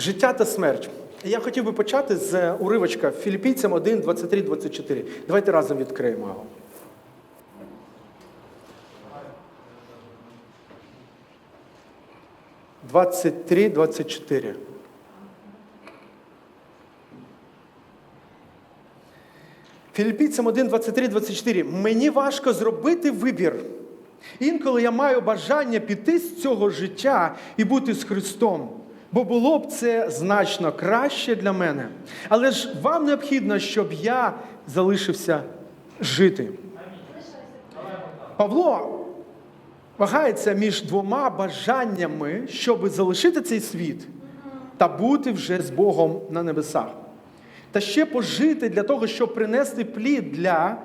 Життя та смерть. Я хотів би почати з уривочка Філіппійцям 1, 23, 24. Давайте разом відкриємо його. Двадцять три, двадцять чотири. Філіппійцям 1, 23, 24. Мені важко зробити вибір. Інколи я маю бажання піти з цього життя і бути з Христом. Бо було б це значно краще для мене. Але ж вам необхідно, щоб я залишився жити. Павло вагається між двома бажаннями, щоб залишити цей світ та бути вже з Богом на небесах. Та ще пожити для того, щоб принести плід для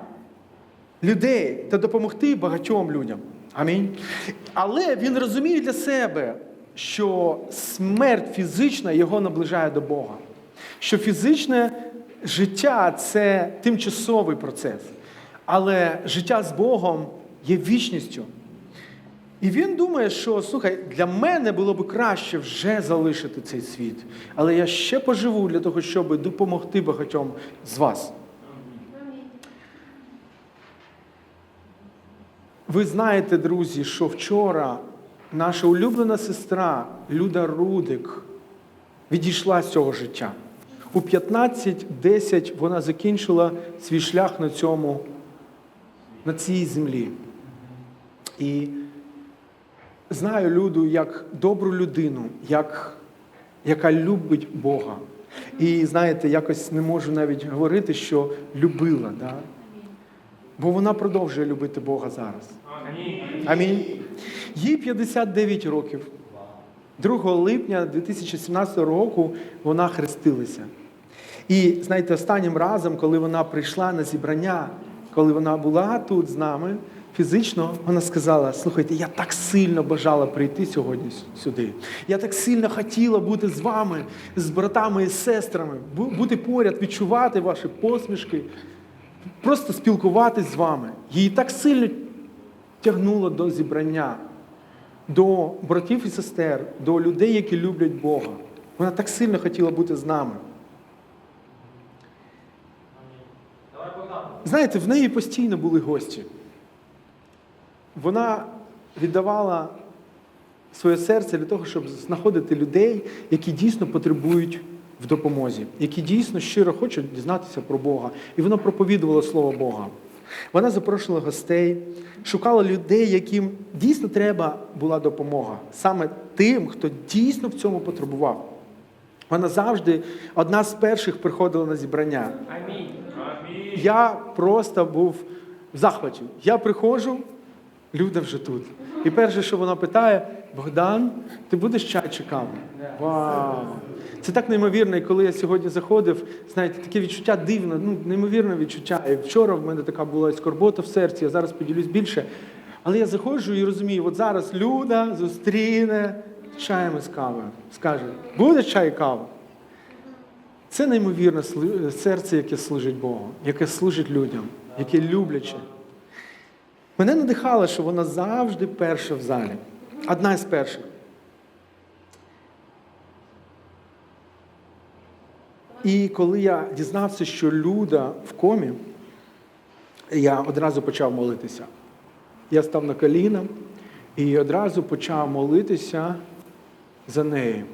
людей та допомогти багатьом людям. Амінь. Але він розуміє для себе, що смерть фізична його наближає до Бога. Що фізичне життя це тимчасовий процес, але життя з Богом є вічністю. І він думає, що слухай, для мене було б краще вже залишити цей світ, але я ще поживу для того, щоб допомогти багатьом з вас. Ви знаєте, друзі, що вчора наша улюблена сестра Люда Рудик відійшла з цього життя. У 15-10 вона закінчила свій шлях на цьому, на цій землі. І знаю Люду як добру людину, як, яка любить Бога. І знаєте, якось не можу навіть говорити, що любила. Да? Бо вона продовжує любити Бога зараз. Амінь. Їй 59 років. 2 липня 2017 року вона хрестилася. І знаєте, останнім разом, коли вона прийшла на зібрання, коли вона була тут з нами, фізично, вона сказала: слухайте, я так сильно бажала прийти сьогодні сюди. Я так сильно хотіла бути з вами, з братами і сестрами, бути поряд, відчувати ваші посмішки, просто спілкуватись з вами. Її так сильно тягнуло до зібрання, до братів і сестер, до людей, які люблять Бога. Вона так сильно хотіла бути з нами. Знаєте, в неї постійно були гості. Вона віддавала своє серце для того, щоб знаходити людей, які дійсно потребують в допомозі, які дійсно щиро хочуть дізнатися про Бога. І вона проповідувала Слово Бога. Вона запрошувала гостей, шукала людей, яким дійсно треба була допомога, саме тим, хто дійсно в цьому потребував. Вона завжди одна з перших приходила на зібрання. Я просто був в захваті. Я приходжу, Люда вже тут. І перше, що вона питає, Богдан, ти будеш чай чи каву? Вау! Це так неймовірно, і коли я сьогодні заходив, знаєте, таке відчуття дивне, ну, неймовірне відчуття. І вчора в мене така була скорбота в серці, я зараз поділюсь більше. Але я заходжу і розумію, от зараз Люда зустріне чаєм із кавою. Скаже, буде чай і кава? Це неймовірне серце, яке служить Богу, яке служить людям, яке любляче. Мене надихало, що вона завжди перша в залі. Одна з перших. І коли я дізнався, що Люда в комі, я одразу почав молитися. Я став на коліна і одразу почав молитися за нею.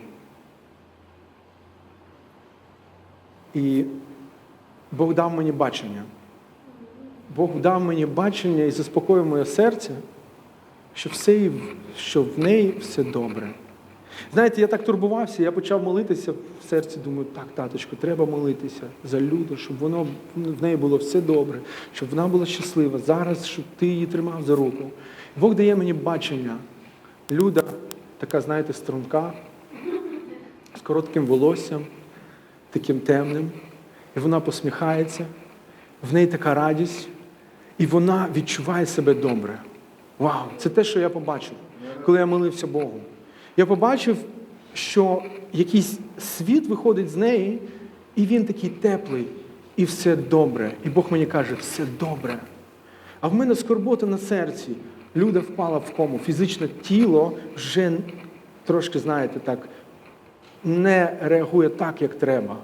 І Бог дав мені бачення. Бог дав мені бачення і заспокоїв моє серце, що все, що в неї все добре. Знаєте, я так турбувався, я почав молитися в серці, думаю, так, таточко, треба молитися за Люду, щоб воно в неї було все добре, щоб вона була щаслива. Зараз, щоб ти її тримав за руку. Бог дає мені бачення. Люда, така, знаєте, струнка, з коротким волоссям, таким темним. І вона посміхається, в неї така радість, і вона відчуває себе добре. Вау! Це те, що я побачив, коли я молився Богу. Я побачив, що якийсь світ виходить з неї, і він такий теплий, і все добре. І Бог мені каже, все добре. А в мене скорбота на серці. Люда впала в кому. Фізичне тіло вже трошки, знаєте, так, не реагує так, як треба.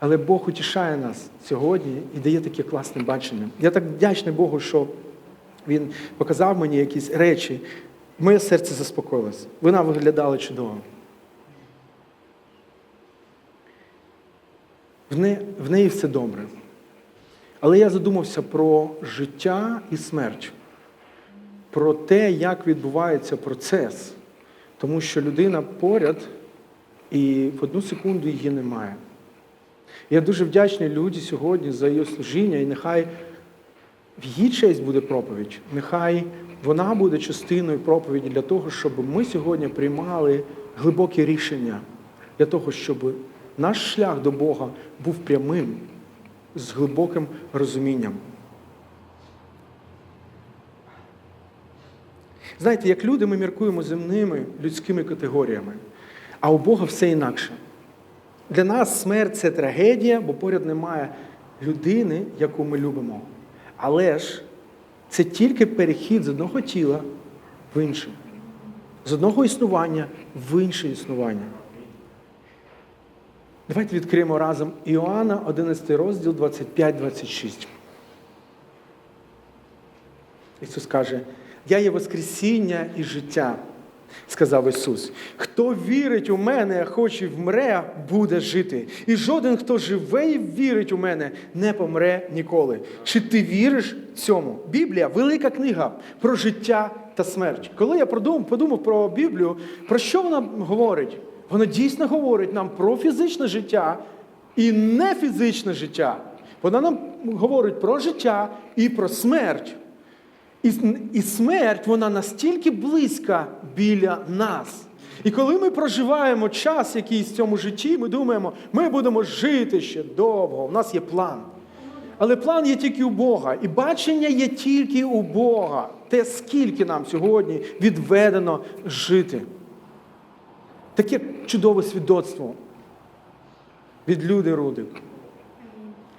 Але Бог утішає нас сьогодні і дає таке класне бачення. Я так вдячний Богу, що Він показав мені якісь речі. Моє серце заспокоїлось. Вона виглядала чудово. В, не, в неї все добре. Але я задумався про життя і смерть, про те, як відбувається процес. Тому що людина поряд і в одну секунду її немає. Я дуже вдячний люді сьогодні за її служіння, і нехай в її честь буде проповідь, нехай вона буде частиною проповіді для того, щоб ми сьогодні приймали глибокі рішення для того, щоб наш шлях до Бога був прямим, з глибоким розумінням. Знаєте, як люди ми міркуємо земними людськими категоріями, а у Бога все інакше. Для нас смерть це трагедія, бо поряд немає людини, яку ми любимо. Але ж це тільки перехід з одного тіла в інше, з одного існування в інше існування. Давайте відкриємо разом Іоанна, 11 розділ 25-26. Ісус каже, я є Воскресіння і життя, сказав Ісус. Хто вірить у мене, хоч і вмре, буде жити. І жоден, хто живе і вірить у мене, не помре ніколи. Чи ти віриш цьому? Біблія велика книга про життя та смерть. Коли я подумав, про Біблію, про що вона говорить? Вона дійсно говорить нам про фізичне життя і не фізичне життя. Вона нам говорить про життя і про смерть. І, і смерть, вона настільки близька біля нас. І коли ми проживаємо час якийсь в цьому житті, ми думаємо, ми будемо жити ще довго, у нас є план. Але план є тільки у Бога, і бачення є тільки у Бога. Те, скільки нам сьогодні відведено жити. Таке чудове свідоцтво від люди Рудик.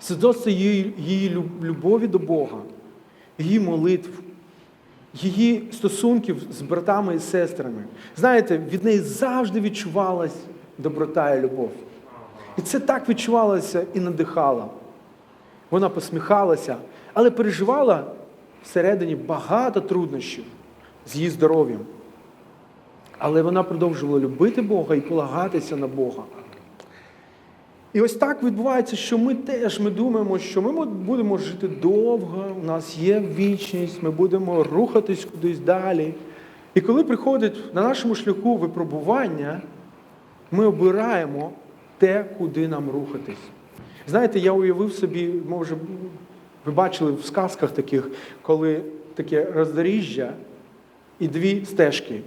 Свідоцтво її, її любові до Бога, її молитв, її стосунків з братами і сестрами. Знаєте, від неї завжди відчувалась доброта і любов. І це так відчувалося і надихало. Вона посміхалася, але переживала всередині багато труднощів з її здоров'ям. Але вона продовжувала любити Бога і полагатися на Бога. І ось так відбувається, що ми теж ми думаємо, що ми будемо жити довго, у нас є вічність, ми будемо рухатись кудись далі. І коли приходить на нашому шляху випробування, ми обираємо те, куди нам рухатись. Знаєте, я уявив собі, може, ви бачили в сказках таких, коли таке роздоріжжя і дві стежки.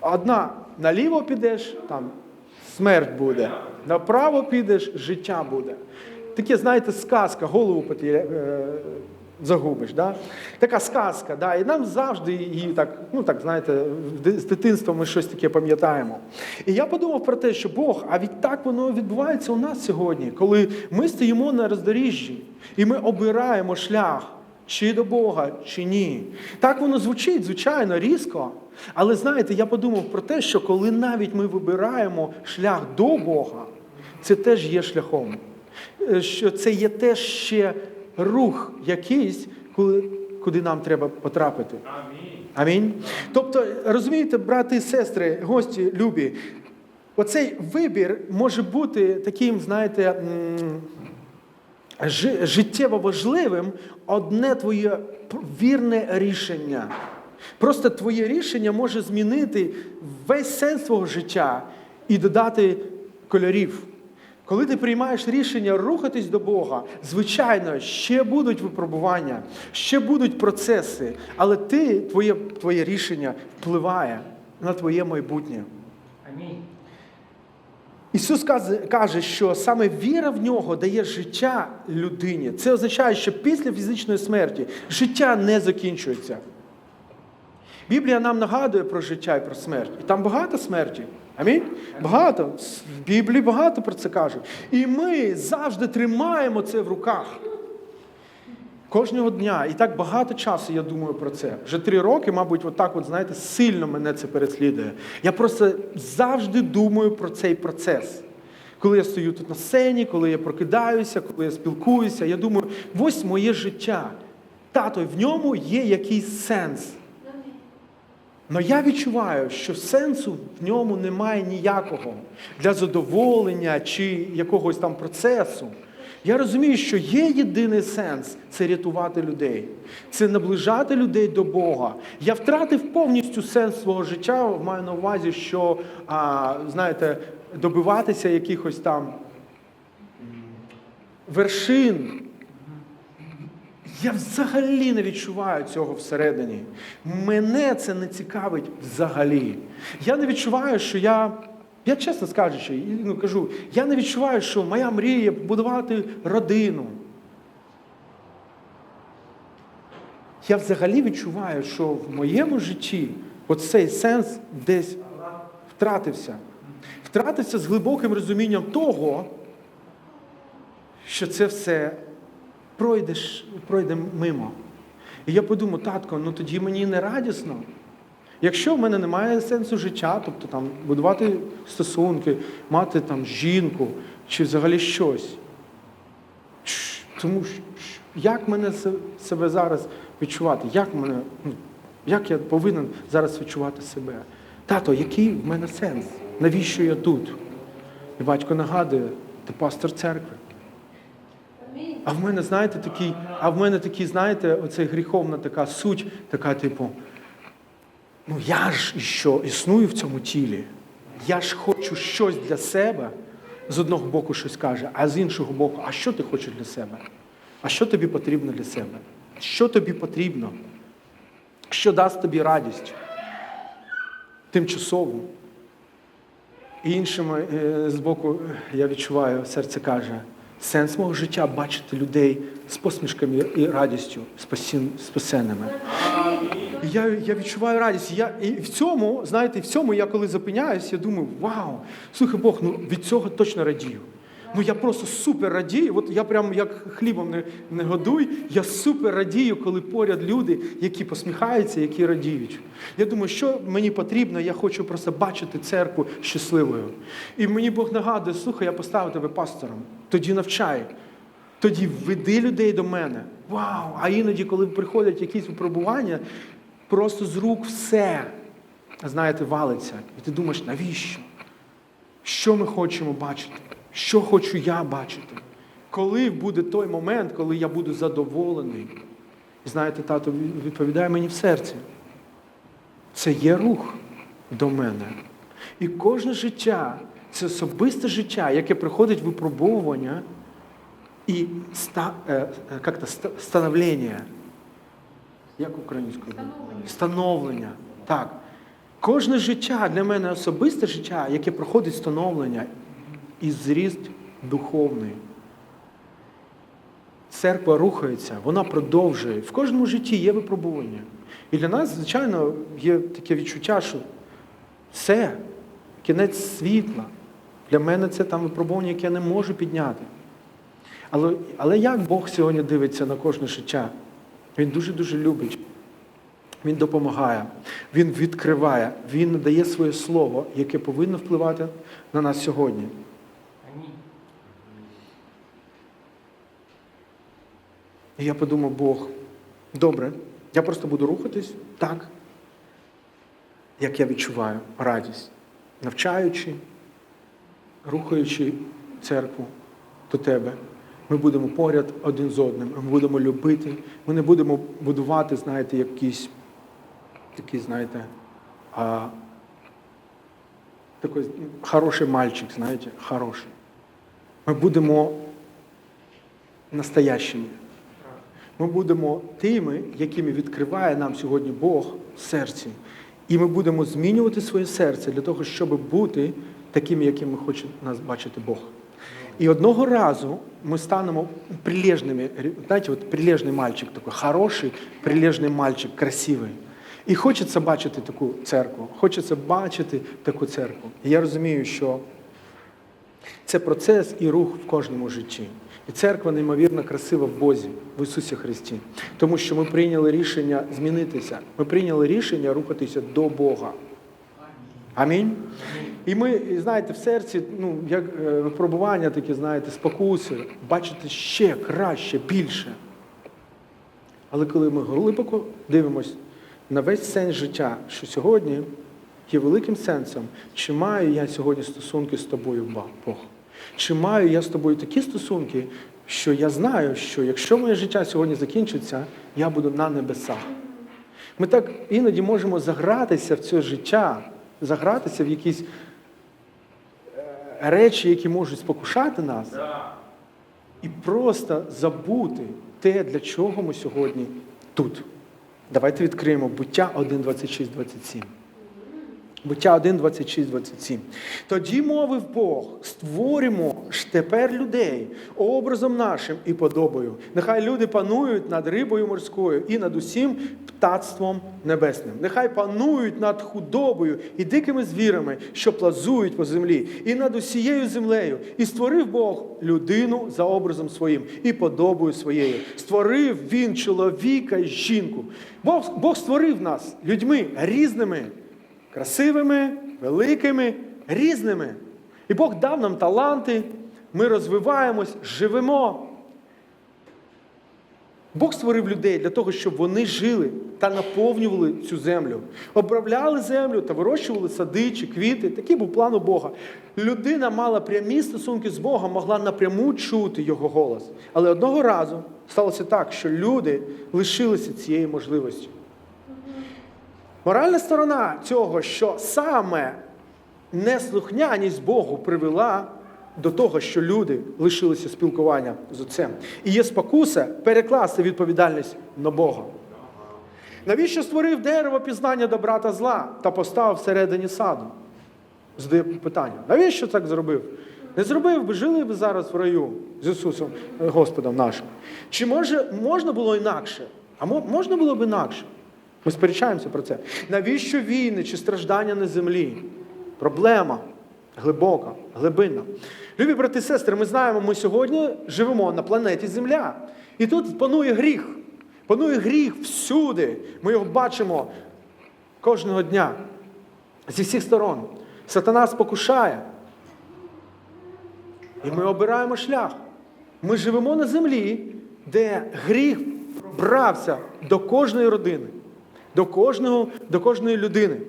Одна наліво підеш, там смерть буде, направо підеш, життя буде. Таке, знаєте, сказка, голову поті, е, загубиш. Да? Така сказка, да? і нам завжди її так, ну так, знаєте, з дитинства ми щось таке пам'ятаємо. І я подумав про те, що Бог, а відтак воно відбувається у нас сьогодні, коли ми стоїмо на роздоріжжі і ми обираємо шлях. Чи до Бога, чи ні. Так воно звучить, звичайно, різко. Але знаєте, я подумав про те, що коли навіть ми вибираємо шлях до Бога, це теж є шляхом. Е, що це є теж ще рух якийсь, куди нам треба потрапити. Амінь. Амінь. Тобто, розумієте, брати і сестри, гості любі, оцей вибір може бути таким, знаєте, життєво важливим одне твоє вірне рішення. Просто твоє рішення може змінити весь сенс твого життя і додати кольорів. Коли ти приймаєш рішення рухатись до Бога, звичайно, ще будуть випробування, ще будуть процеси, але ти, твоє, твоє рішення впливає на твоє майбутнє. Амінь. Ісус каже, що саме віра в нього дає життя людині. Це означає, що після фізичної смерті життя не закінчується. Біблія нам нагадує про життя і про смерть. І там багато смерті. Амінь? Багато. В Біблії багато про це кажуть. І ми завжди тримаємо це в руках. Кожного дня, і так багато часу я думаю про це. Вже три роки, мабуть, отак, от, знаєте, сильно мене це переслідує. Я просто завжди думаю про цей процес. Коли я стою тут на сцені, коли я прокидаюся, коли я спілкуюся, я думаю, ось моє життя. Тато, в ньому є якийсь сенс. Але я відчуваю, що сенсу в ньому немає ніякого для задоволення чи якогось там процесу. Я розумію, що є єдиний сенс це рятувати людей, це наближати людей до Бога. Я втратив повністю сенс свого життя, маю на увазі, що, а, знаєте, добиватися якихось там вершин. Я взагалі не відчуваю цього всередині. Мене це не цікавить взагалі. Я не відчуваю, що я. Я чесно скажучи, ну, кажу, я не відчуваю, що моя мрія побудувати родину. Я взагалі відчуваю, що в моєму житті оцей сенс десь втратився. Втратився з глибоким розумінням того, що це все пройдеш, пройде мимо. І я подумав, татко, ну тоді мені не радісно. Якщо в мене немає сенсу життя, тобто там будувати стосунки, мати там жінку чи взагалі щось. Тому як мене себе зараз відчувати? Як мене, ну, як я повинен зараз відчувати себе? Тато, який в мене сенс? Навіщо я тут? І батько нагадує, ти пастор церкви. А в мене, знаєте, такий, а в мене такий, знаєте, оцей гріховна така суть, така, типу, ну я ж що існую в цьому тілі. Я ж хочу щось для себе. З одного боку щось каже, а з іншого боку, а що ти хочеш для себе? А що тобі потрібно для себе? Що тобі потрібно? Що дасть тобі радість? Тимчасову. І іншими е, з боку я відчуваю, серце каже, сенс мого життя бачити людей з посмішками і радістю спасеними. Я, я відчуваю радість. Я, і в цьому, знаєте, в цьому я коли зупиняюсь, я думаю, вау, слухай Бог, ну від цього точно радію. Ну я просто супер радію. От я прям як хлібом не, не годуй, я супер радію, коли поряд люди, які посміхаються, які радіють. Я думаю, що мені потрібно, я хочу просто бачити церкву щасливою. І мені Бог нагадує, слухай, я поставив тебе пастором, тоді навчай. Тоді веди людей до мене. Вау! А іноді, коли приходять якісь випробування, просто з рук все, знаєте, валиться. І ти думаєш, навіщо? Що ми хочемо бачити? Що хочу я бачити? Коли буде той момент, коли я буду задоволений? І знаєте, тато відповідає мені в серці. Це є рух до мене. І кожне життя це особисте життя, яке приходить випробовування і ста, е, е, як то, становлення. Як українською? Становлення. Так. Кожне життя для мене особисте життя, яке проходить становлення і зріст духовний. Церква рухається, вона продовжує. В кожному житті є випробування. І для нас, звичайно, є таке відчуття, що все, кінець світла. Для мене це там випробування, яке я не можу підняти. Але, але як Бог сьогодні дивиться на кожне життя? Він дуже-дуже любить. Він допомагає, Він відкриває, Він надає своє слово, яке повинно впливати на нас сьогодні. І я подумав, Бог, добре, я просто буду рухатись так, як я відчуваю радість, навчаючи, рухаючи церкву до тебе. Ми будемо поряд один з одним, ми будемо любити, ми не будемо будувати, знаєте, якийсь, такий, знаєте, а, такий хороший мальчик, знаєте, хороший. Ми будемо настоящими. Ми будемо тими, якими відкриває нам сьогодні Бог серці. І ми будемо змінювати своє серце для того, щоб бути такими, якими хоче нас бачити Бог. І одного разу ми станемо прилежними. Знаєте, от прилежний мальчик такий, хороший, прилежний мальчик, красивий. І хочеться бачити таку церкву, хочеться бачити таку церкву. І я розумію, що Це процес і рух в кожному житті. І церква неймовірно красива в Бозі, в Ісусі Христі. Тому що ми прийняли рішення змінитися. Ми прийняли рішення рухатися до Бога. Амінь. І ми, знаєте, в серці, ну, як е, випробування такі, знаєте, спокуси, бачити ще краще, більше. Але коли ми глибоко дивимося на весь сенс життя, що сьогодні є великим сенсом, чи маю я сьогодні стосунки з тобою, Бог? Чи маю я з тобою такі стосунки, що я знаю, що якщо моє життя сьогодні закінчиться, я буду на небесах. Ми так іноді можемо загратися в це життя, загратися в якісь е, речі, які можуть спокушати нас, і просто забути те, для чого ми сьогодні тут. Давайте відкриємо буття 1, 26, 27. Буття 1, 26, 27. Тоді мовив Бог, створимо ж тепер людей образом нашим і подобою. Нехай люди панують над рибою морською і над усім птацтвом небесним. Нехай панують над худобою і дикими звірами, що плазують по землі, і над усією землею. І створив Бог людину за образом своїм і подобою своєю. Створив він чоловіка і жінку. Бог, Бог створив нас людьми різними красивими, великими, різними. І Бог дав нам таланти, ми розвиваємось, живемо. Бог створив людей для того, щоб вони жили та наповнювали цю землю, обробляли землю та вирощували сади чи квіти. Такий був план у Бога. Людина мала прямі стосунки з Богом, могла напряму чути його голос. Але одного разу сталося так, що люди лишилися цієї можливості. Моральна сторона цього, що саме неслухняність Богу привела до того, що люди лишилися спілкування з Отцем. І є спокуса перекласти відповідальність на Бога. Навіщо створив дерево пізнання добра та зла та поставив всередині саду? Задає питання. Навіщо так зробив? Не зробив би, жили б зараз в раю з Ісусом е, Господом нашим. Чи може можна було інакше? А можна було б інакше? Ми сперечаємося про це. Навіщо війни чи страждання на землі? Проблема глибока, глибинна. Любі брати і сестри, ми знаємо, ми сьогодні живемо на планеті Земля. І тут панує гріх. Панує гріх всюди. Ми його бачимо кожного дня зі всіх сторон. Сатана спокушає. І ми обираємо шлях. Ми живемо на землі, де гріх брався до кожної родини, до кожного, до кожної людини.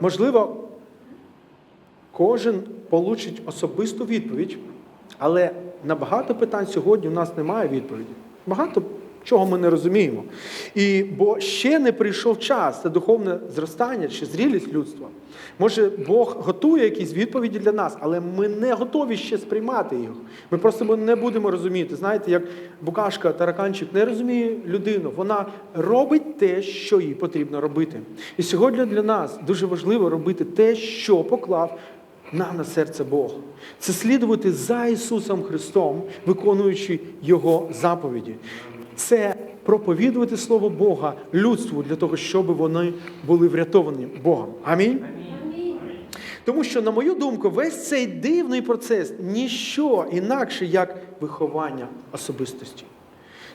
Можливо, кожен получить особисту відповідь, але на багато питань сьогодні у нас немає відповіді. Багато чого ми не розуміємо. І бо ще не прийшов час це духовне зростання чи зрілість людства. Може, Бог готує якісь відповіді для нас, але ми не готові ще сприймати їх. Ми просто не будемо розуміти. Знаєте, як букашка, тараканчик не розуміє людину. Вона робить те, що їй потрібно робити. І сьогодні для нас дуже важливо робити те, що поклав нам на серце Бог. Це слідувати за Ісусом Христом, виконуючи Його заповіді. Це проповідувати Слово Бога людству для того, щоб вони були врятовані Богом. Амінь. Тому що, на мою думку, весь цей дивний процес ніщо інакше, як виховання особистості.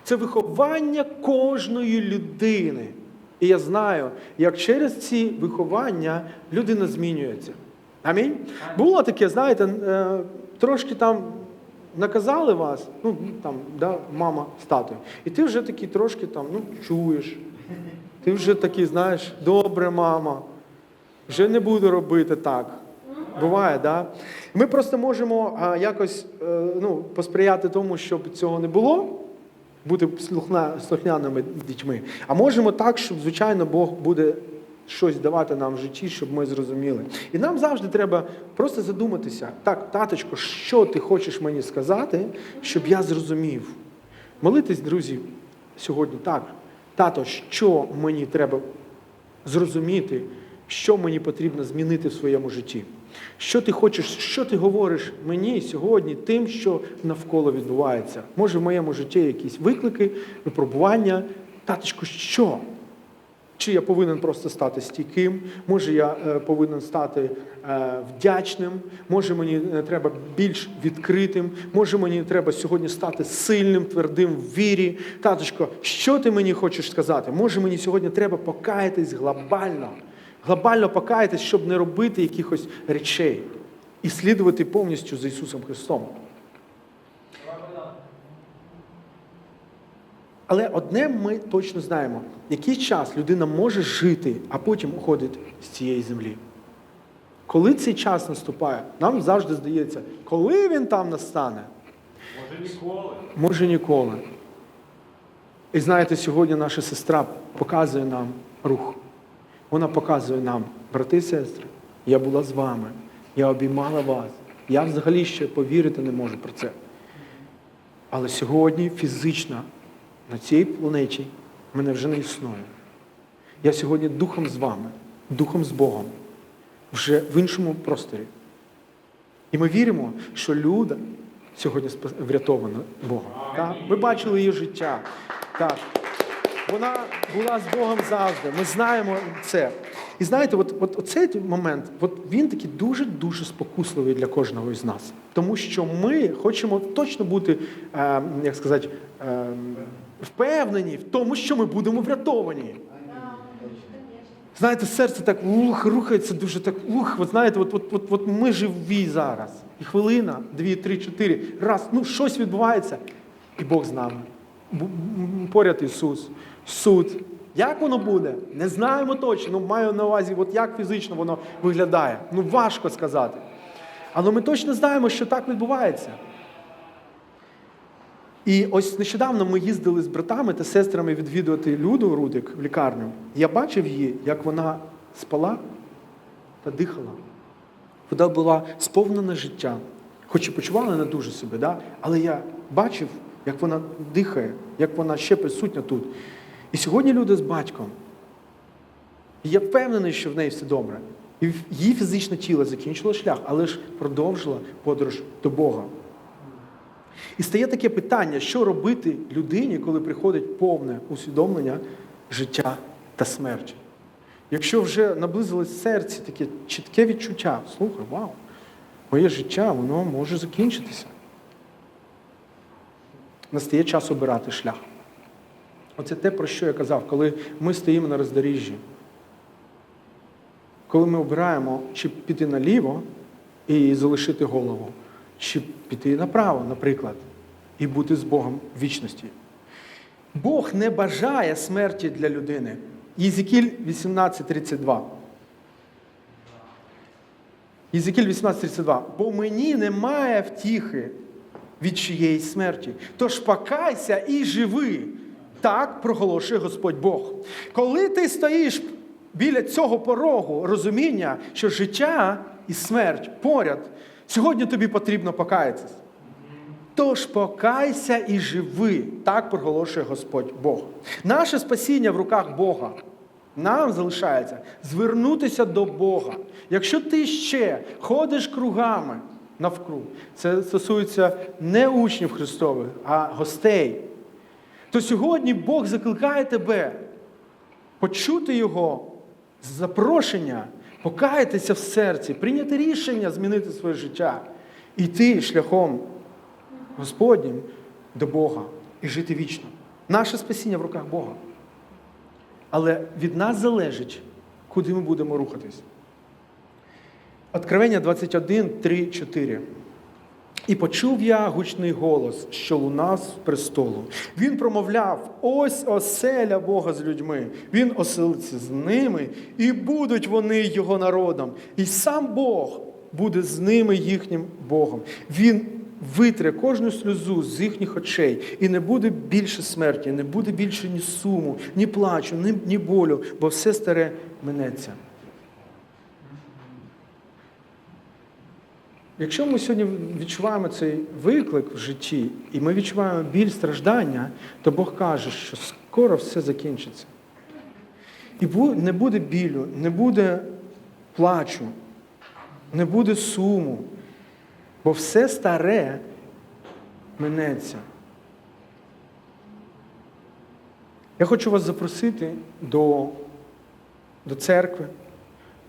Це виховання кожної людини. І я знаю, як через ці виховання людина змінюється. Амінь. Було таке, знаєте, е, трошки там наказали вас, ну там, да, мама з татою. І ти вже такий трошки там, ну, чуєш. Ти вже такий, знаєш, добре, мама. Вже не буду робити так. Буває, да? Ми просто можемо а, якось е, ну, посприяти тому, щоб цього не було, бути слухняними дітьми. А можемо так, щоб, звичайно, Бог буде щось давати нам в житті, щоб ми зрозуміли. І нам завжди треба просто задуматися, так, таточко, що ти хочеш мені сказати, щоб я зрозумів. Молитись, друзі, сьогодні так. Тато, що мені треба зрозуміти, що мені потрібно змінити в своєму житті. Що ти хочеш, що ти говориш мені сьогодні тим, що навколо відбувається? Може, в моєму житті якісь виклики, випробування. Таточко, що? Чи я повинен просто стати стійким, може я е, повинен стати е, вдячним, може мені е, треба більш відкритим, може мені треба сьогодні стати сильним, твердим в вірі. Таточко, що ти мені хочеш сказати? Може мені сьогодні треба покаятись глобально, глобально покаятись, щоб не робити якихось речей і слідувати повністю за Ісусом Христом. Але одне ми точно знаємо, який час людина може жити, а потім уходить з цієї землі. Коли цей час наступає, нам завжди здається, коли він там настане, Може ніколи. може ніколи. І знаєте, сьогодні наша сестра показує нам рух. Вона показує нам, брати і сестри, я була з вами, я обіймала вас. Я взагалі ще повірити не можу про це. Але сьогодні фізично на цій планеті мене вже не існує. Я сьогодні духом з вами, духом з Богом, вже в іншому просторі. І ми віримо, що Люда сьогодні врятована Богом. Так? Ви бачили її життя. Так. Вона була з Богом завжди. Ми знаємо це. І знаєте, от, от цей момент, от він такий дуже-дуже спокусливий для кожного із нас. Тому що ми хочемо точно бути, е, як сказати, е, впевнені в тому, що ми будемо врятовані. Знаєте, серце так ух, рухається дуже так. Ух, от знаєте, от, от, от, от ми живі зараз. І хвилина, дві, три, чотири. Раз, ну щось відбувається, і Бог з нами. Поряд Ісус, суд. Як воно буде? Не знаємо точно. Ну, маю на увазі, от як фізично воно виглядає. Ну важко сказати. Але ми точно знаємо, що так відбувається. І ось нещодавно ми їздили з братами та сестрами відвідувати Люду Рудик в лікарню. Я бачив її, як вона спала та дихала. Вона була сповнена життя, хоч і почувала не дуже себе, да? але я бачив, як вона дихає, як вона ще присутня тут. І сьогодні люди з батьком. І я впевнений, що в неї все добре. І її фізичне тіло закінчило шлях, але ж продовжила подорож до Бога. І стає таке питання, що робити людині, коли приходить повне усвідомлення життя та смерті. Якщо вже наблизилось серці таке чітке відчуття, слухай, вау, моє життя, воно може закінчитися. Настає час обирати шлях. Оце те, про що я казав, коли ми стоїмо на роздоріжжі. Коли ми обираємо, чи піти наліво і залишити голову, чи піти направо, наприклад, і бути з Богом в вічності. Бог не бажає смерті для людини. Єзикіль 18.32. Єзикіль 18.32. Бо мені немає втіхи від чиєї смерті. Тож покайся і живи. Так проголошує Господь Бог. Коли ти стоїш біля цього порогу розуміння, що життя і смерть поряд, сьогодні тобі потрібно покаятися. Тож покайся і живи, так проголошує Господь Бог. Наше спасіння в руках Бога. Нам залишається звернутися до Бога. Якщо ти ще ходиш кругами навкруг, це стосується не учнів Христових, а гостей, то сьогодні Бог закликає тебе почути Його запрошення, покаятися в серці, прийняти рішення змінити своє життя, йти шляхом Господнім до Бога і жити вічно. Наше спасіння в руках Бога. Але від нас залежить, куди ми будемо рухатись. Откровення 21, 3, 4. І почув я гучний голос, що лунав з престолу. Він промовляв: ось оселя Бога з людьми. Він оселиться з ними, і будуть вони його народом. І сам Бог буде з ними їхнім Богом. Він витре кожну сльозу з їхніх очей, і не буде більше смерті, не буде більше ні суму, ні плачу, ні, ні болю, бо все старе минеться. Якщо ми сьогодні відчуваємо цей виклик в житті, і ми відчуваємо біль страждання, то Бог каже, що скоро все закінчиться. І не буде білю, не буде плачу, не буде суму, бо все старе минеться. Я хочу вас запросити до до церкви,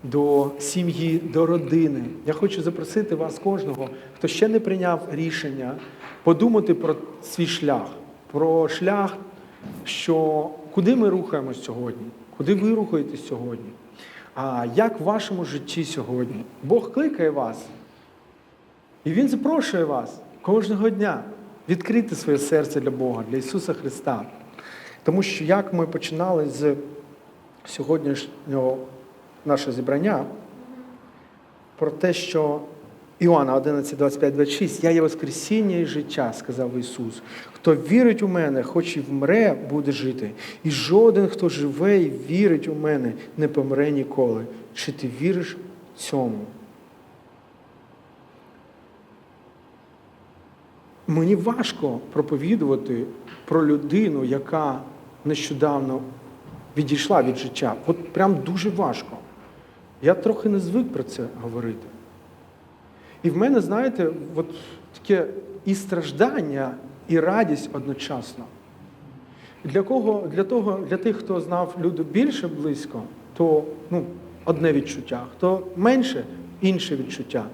до сім'ї, до родини. Я хочу запросити вас кожного, хто ще не прийняв рішення, подумати про свій шлях, про шлях, що куди ми рухаємось сьогодні, куди ви рухаєтесь сьогодні. А як в вашому житті сьогодні? Бог кликає вас, і Він запрошує вас кожного дня відкрити своє серце для Бога, для Ісуса Христа. Тому що як ми починали з сьогоднішнього наше зібрання про те, що Іоанна 11, 25, 26, я є Воскресіння і життя, сказав Ісус. Хто вірить у мене, хоч і вмре, буде жити. І жоден, хто живе і вірить у мене, не помре ніколи. Чи ти віриш цьому? Мені важко проповідувати про людину, яка нещодавно відійшла від життя. От прям дуже важко. Я трохи не звик про це говорити. І в мене, знаєте, от таке і страждання, і радість одночасно. Для кого, для того, для тих, хто знав люду більше близько, то ну, одне відчуття, хто менше інше відчуття.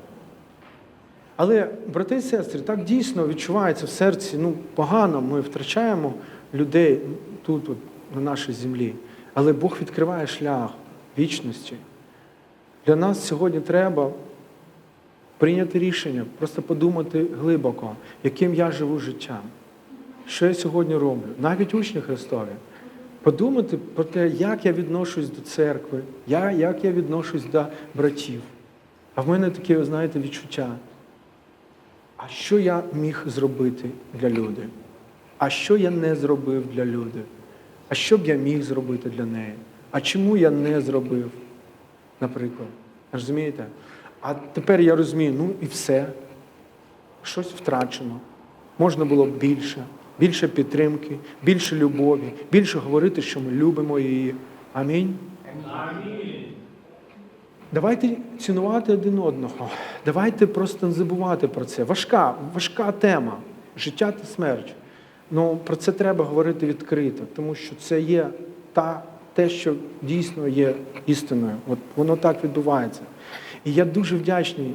Але, брати і сестри, так дійсно відчувається в серці, ну, погано ми втрачаємо людей тут, от, на нашій землі. Але Бог відкриває шлях вічності. Для нас сьогодні треба прийняти рішення, просто подумати глибоко, яким я живу життям, що я сьогодні роблю, навіть учні Христові. Подумати про те, як я відношусь до церкви, я, як я відношусь до братів. А в мене таке, знаєте, відчуття. А що я міг зробити для люди? А що я не зробив для люди? А що б я міг зробити для неї? А чому я не зробив, наприклад? Розумієте? А тепер я розумію, ну і все. Щось втрачено. Можна було б більше, більше підтримки, більше любові, більше говорити, що ми любимо її. Амінь. Амінь. Давайте цінувати один одного. Давайте просто не забувати про це. Важка, важка тема життя та смерть. Ну про це треба говорити відкрито, тому що це є та, те, що дійсно є істиною. От воно так відбувається. І я дуже вдячний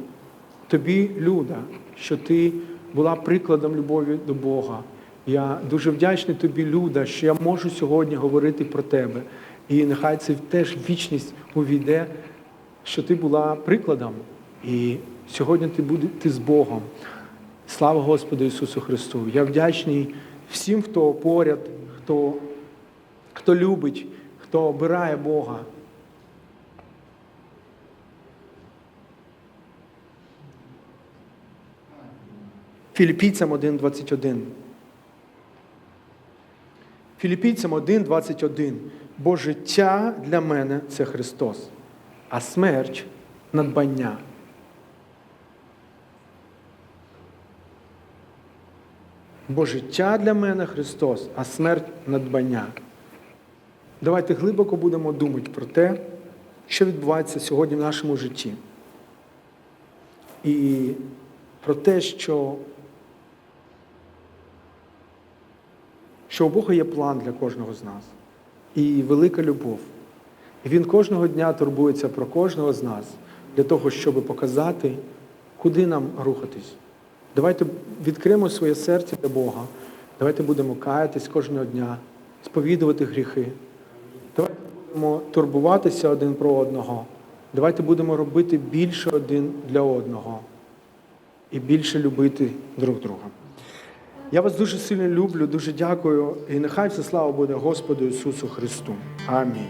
тобі, Люда, що ти була прикладом любові до Бога. Я дуже вдячний тобі, Люда, що я можу сьогодні говорити про тебе. І нехай це теж вічність увійде, що ти була прикладом. І сьогодні ти буде ти з Богом. Слава Господу Ісусу Христу! Я вдячний всім, хто поряд, хто, хто любить, хто обирає Бога. Філіппійцям 1.21. Філіппійцям 1.21. Бо життя для мене це Христос, а смерть надбання. Бо життя для мене Христос, а смерть надбання. Давайте глибоко будемо думати про те, що відбувається сьогодні в нашому житті. І про те, що, що у Бога є план для кожного з нас. І велика любов. І Він кожного дня турбується про кожного з нас для того, щоб показати, куди нам рухатись. Давайте відкриємо своє серце для Бога. Давайте будемо каятись кожного дня, сповідувати гріхи. Давайте будемо турбуватися один про одного. Давайте будемо робити більше один для одного і більше любити друг друга. Я вас дуже сильно люблю, дуже дякую. І нехай все слава буде Господу Ісусу Христу. Амінь.